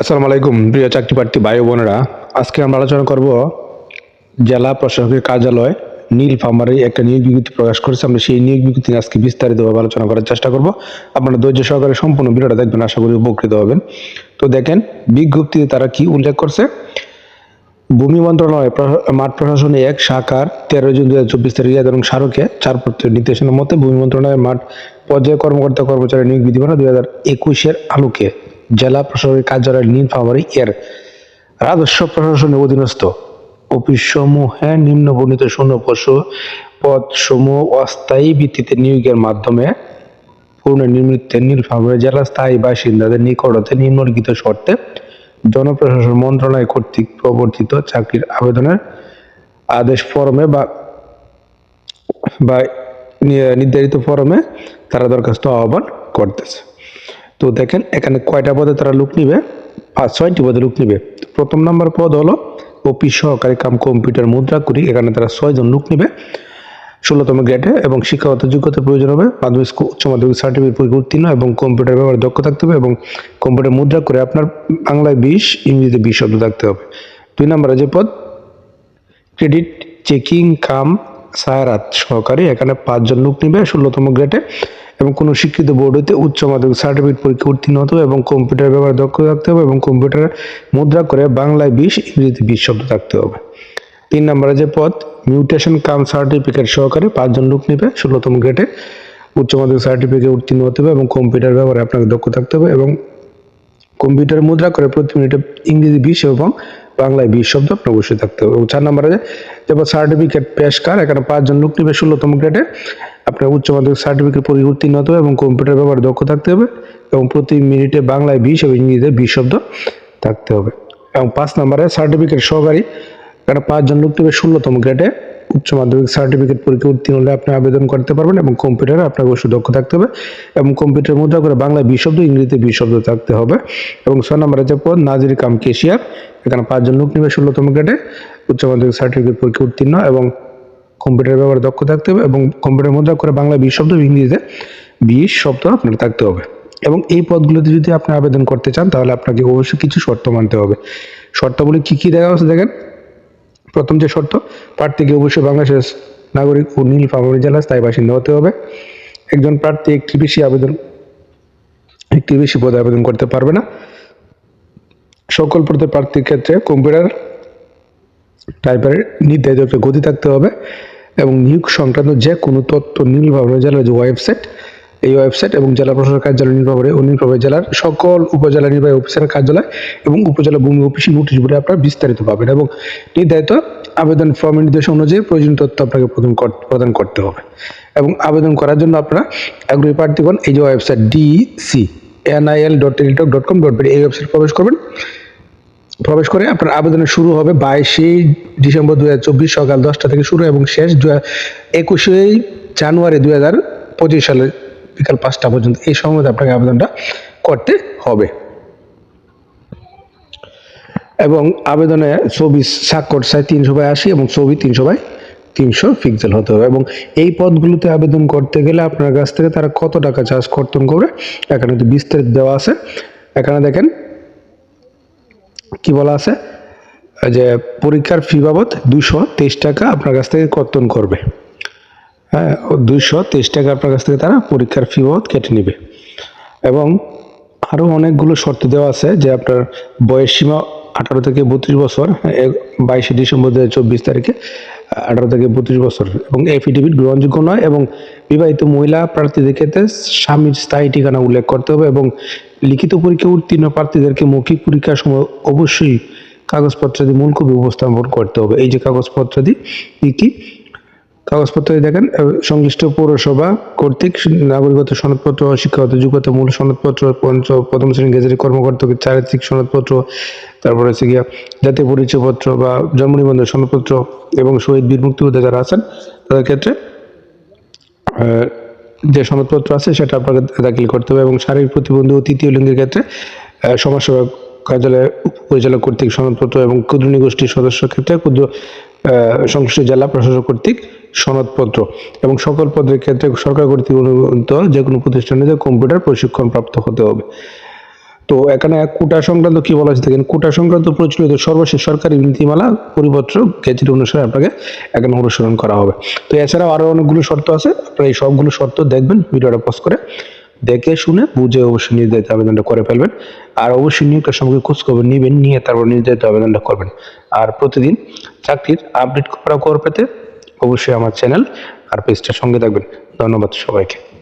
আসসালামু আলাইকুম, প্রিয় চাকরি প্রার্থী ভাই বোনেরা। আজকে আমরা আলোচনা করব জেলা প্রশাসকের কার্যালয় নীল ফার্মারে একটা নিয়োগ বিজ্ঞপ্তি প্রকাশ করেছে। আমরা সেই নিয়োগ বিজ্ঞপ্তি আজকে বিস্তারিতভাবে আলোচনা করার চেষ্টা করব। আপনারা ধৈর্য সহকারে সম্পূর্ণ ভিডিওটা দেখবেন, আশা করি উপকৃত হবেন। তো দেখেন, বিজ্ঞপ্তিতে তারা কি উল্লেখ করছে? ভূমি মন্ত্রণালয় মাঠ প্রশাসনে এক শাখার তেরো জুন দু হাজার চব্বিশ তারিখ এবং স্মারকে চার পত্রের নির্দেশনার মতে ভূমি মন্ত্রণালয়ের মাঠ পর্যায়ে কর্মকর্তা কর্মচারী নিয়োগ বিধিমালা দুই হাজার একুশের আলোকে জেলা প্রশাসকের কার্যালয় নীলফামারী এর রাজস্ব প্রশাসনের অধীনস্থ অফিস সমূহে নিম্ন বর্ণিত শূন্য পদ সমূহ অস্থায়ী ভিত্তিতে নিয়োগের মাধ্যমে পুনর্নির্মিত নীলফামারী জেলা স্থায়ী বাসিন্দাদের নিকটতে নিম্নলিখিত শর্তে জনপ্রশাসন মন্ত্রণালয় কর্তৃক প্রবর্তিত চাকরির আবেদনের আদেশ ফরমে বা বা নির্ধারিত ফরমে তারা দরখাস্ত আহ্বান করতেছে। তো দেখেন, এখানে কয়টা পদে তারা লুক নিবে? পাঁচ ছয়টি পদে লুক নিবে। প্রথম নম্বর পদ হলো অফিস সহকারী কাম কম্পিউটার মুদ্রা করি। এখানে তারা ছয়জন লোক নিবে। ষোলোতম গ্রেডে এবং শিক্ষাগত যোগ্যতার প্রয়োজন হবে। মাধ্যমিক উচ্চ মাধ্যমিক সার্টিফিকেট পরীক্ষা উত্তীর্ণ এবং কম্পিউটার ব্যবহারে দক্ষ থাকতে হবে এবং কম্পিউটার মুদ্রা করে আপনার বাংলায় বিশ, ইংরেজিতে বিশ শব্দ থাকতে হবে। দুই নম্বরে যে পদ, ক্রেডিট চেকিং কাম সায়ারাত সহকারী। এখানে পাঁচজন লোক নিবে ষোলোতম গ্রেডে। এবং কোনো শিক্ষিত বোর্ড হইতে উচ্চ মাধ্যমিক সার্টিফিকেট পরীক্ষা উত্তীর্ণ হতে হবে এবং কম্পিউটার ব্যবহারে দক্ষ থাকতে হবে এবং কম্পিউটার মুদ্রা করে বাংলায় বিশ, ইংরেজিতে বিশ শব্দ থাকতে হবে। তিন নম্বরে যে পদ মিউটেশন কাম সার্টিফিকেট সহকারে পাঁচজন লোক নেবে, ষোলোতম গ্রেডে উচ্চ মাধ্যমিক সার্টিফিকেট উত্তীর্ণ হতে হবে এবং কম্পিউটার ব্যবহারে আপনাকে দক্ষ থাকতে হবে এবং কম্পিউটার মুদ্রা করে প্রতি মিনিটে ইংরেজি বিশ এবং বাংলায় বিশ শব্দ আপনার অবশ্যই থাকতে হবে। এবং চার নম্বরে যেমন সার্টিফিকেট পেশকার এখানে পাঁচজন লোক নেবে, ষোলোতম গ্রেডে আপনার উচ্চ মাধ্যমিক সার্টিফিকেট পরীক্ষা উত্তীর্ণ হতে হবে এবং কম্পিউটার ব্যবহারে দক্ষ থাকতে হবে এবং প্রতি মিনিটে বাংলায় বিশ এবং ইংরেজিতে বিশ শব্দ থাকতে হবে। এবং পাঁচ নম্বরে সার্টিফিকেট সহকারী এখানে পাঁচজন লোক নেবে ষোলোতম গ্রেডে উচ্চ মাধ্যমিক সার্টিফিকেট পরীক্ষা উত্তীর্ণ হলে আপনি আবেদন করতে পারবেন এবং কম্পিউটারে আপনার অবশ্যই দক্ষ থাকতে হবে। এবং কম্পিউটার মুদ্রা করে বাংলায় বিশ শব্দ, ইংরেজিতে বিশ শব্দ থাকতে হবে। এবং ছয় নম্বরে যে পদ, নাজির কাম কেশিয়ার এখানে পাঁচজন লোক নেবে ষোলোতম গ্রেডে উচ্চ মাধ্যমিক সার্টিফিকেট পরীক্ষা উত্তীর্ণ এবং কম্পিউটার ব্যবহারে দক্ষ থাকতে হবে এবং কম্পিউটার মধ্যে করে বাংলা বিশ শব্দ ইংরেজিতে বিশ শব্দ আপনার থাকতে হবে। এবং এই পদগুলোতে যদি আপনি আবেদন করতে চান, তাহলে আপনাকে অবশ্যই কিছু শর্ত মানতে হবে। শর্তগুলি কী কী দেখা হচ্ছে দেখেন? প্রথম যে শর্ত প্রার্থীকে অবশ্যই বাংলাদেশের নাগরিক ও নীলফামারী জেলার স্থায়ী বাসিন্দা হতে হবে। একজন প্রার্থী একটি বেশি আবেদন, একটি বেশি পদে আবেদন করতে পারবে না। সকল পদের প্রার্থীর ক্ষেত্রে কম্পিউটার টাইপের নির্ধারিত গতি থাকতে হবে। এবং নিয়োগ সংক্রান্ত যে কোনো তথ্য নীলফামারী জেলার যে ওয়েবসাইট এই ওয়েবসাইট এবং জেলা প্রশাসনের কার্যালয় নীলফামারী ও নীলফামারী জেলার সকল উপজেলা নির্বাহী অফিসারের কার্যালয় এবং উপজেলা ভূমি অফিসে নোটিশ বোর্ডে আপনারা বিস্তারিত পাবেন এবং নির্ধারিত আবেদন ফর্মের নির্দেশ অনুযায়ী প্রয়োজনীয় তথ্য আপনাকে প্রদান প্রদান করতে হবে। এবং আবেদন করার জন্য আপনারা আগ্রহী প্রার্থীগণ এই যে website DC NIL dot Teletalk dot com dot এই ওয়েবসাইট প্রবেশ করবেন। প্রবেশ করে আপনার আবেদন শুরু হবে বাইশে ডিসেম্বর দু হাজার চব্বিশ সকাল দশটা থেকে শুরু এবং শেষ দু একুশে জানুয়ারি দু হাজার পঁচিশ সালে বিকাল পাঁচটা পর্যন্ত এই সময় আপনাকে আবেদনটা করতে হবে। এবং আবেদনে ছবি স্বাক্ষর চাই তিনশো বাই আশি এবং ছবি তিনশো বাই তিনশো পিক্সেল হতে হবে এবং এই পদগুলোতে আবেদন করতে গেলে আপনার কাছ থেকে তারা কত টাকা চার্জ কর্তন করবে, এখানে বিস্তারিত দেওয়া আছে। এখানে দেখেন কি বলা আছে? যে পরীক্ষার ফি বাবদ দুশো তেইশ টাকা আপনার কাছ থেকে কর্তন করবে। হ্যাঁ দুশো তেইশ টাকা আপনার কাছ থেকে তারা পরীক্ষার ফি বাবদ কেটে নেবে। এবং আরও অনেকগুলো শর্ত দেওয়া আছে যে আপনার বয়স সীমা আঠারো থেকে বত্রিশ বছর বাইশে ডিসেম্বর দু হাজার চব্বিশ তারিখে আঠারো থেকে বত্রিশ বছর। এবং এফিডেভিট গ্রহণযোগ্য নয় এবং বিবাহিত মহিলা প্রার্থীদের ক্ষেত্রে স্বামীর স্থায়ী ঠিকানা উল্লেখ করতে হবে এবং লিখিত পরীক্ষা উত্তীর্ণ প্রার্থীদেরকে মৌখিক পরীক্ষার সময় অবশ্যই কাগজপত্রাদি মূল কবি উপস্থাপন করতে হবে। এই যে কাগজপত্রাদি কি কাগজপত্র দেখেন সংশ্লিষ্ট পৌরসভা কর্তৃক নাগরিকত্ব সনদপত্র, শিক্ষাগত যোগ্যতা, মূল সনদপত্র প্রথম শ্রেণি গেজেটের কর্মকর্তাকে চারিত্রিক সনদপত্র, তারপরে হচ্ছে গিয়া জাতীয় পরিচয়পত্র বা জন্ম নিবন্ধন সনদপত্র এবং শহীদ বীর মুক্তিযোদ্ধা যারা আছেন, তাদের ক্ষেত্রে যে সনদপত্র আছে সেটা আপনাকে দাখিল করতে হবে এবং শারীরিক প্রতিবন্ধী ও তৃতীয় লিঙ্গের ক্ষেত্রে সমাজসেবা কার্যালয়ে পরিচালক কর্তৃক সনদপত্র এবং ক্ষুদ্র গোষ্ঠীর সদস্য ক্ষেত্রে ক্ষুদ্র সংশ্লিষ্ট জেলা প্রশাসক কর্তৃক সনদপত্র এবং সকল পদের ক্ষেত্রে সরকার কর্তৃক অনুমোদিত যে কোনো প্রতিষ্ঠানে যে কম্পিউটার প্রশিক্ষণ প্রাপ্ত হতে হবে। তো এখানে এক কোটা সংক্রান্ত কি বলা হয়েছে দেখেন, কোটা সংক্রান্ত প্রচলিত সর্বশেষ সরকারি নীতিমালা পরিপত্র গেজেট অনুসারে আপনাকে এখানে অনুসরণ করা হবে। তো এছাড়াও আরও অনেকগুলো শর্ত আছে, আপনারা এই সবগুলো শর্ত দেখবেন, ভিডিওটা পজ করে দেখে শুনে বুঝে অবশ্যই নির্ধারিত আবেদনটা করে ফেলবেন। আর অবশ্যই নিয়োগের সম্পর্কে খোঁজ খবর নেবেন, নিয়ে তারপর নির্ধারিত আবেদনটা করবেন। আর প্রতিদিন চাকরির আপডেট করা খবর পেতে অবশ্যই আমার চ্যানেল আর পেজটার সঙ্গে থাকবেন। ধন্যবাদ সবাইকে।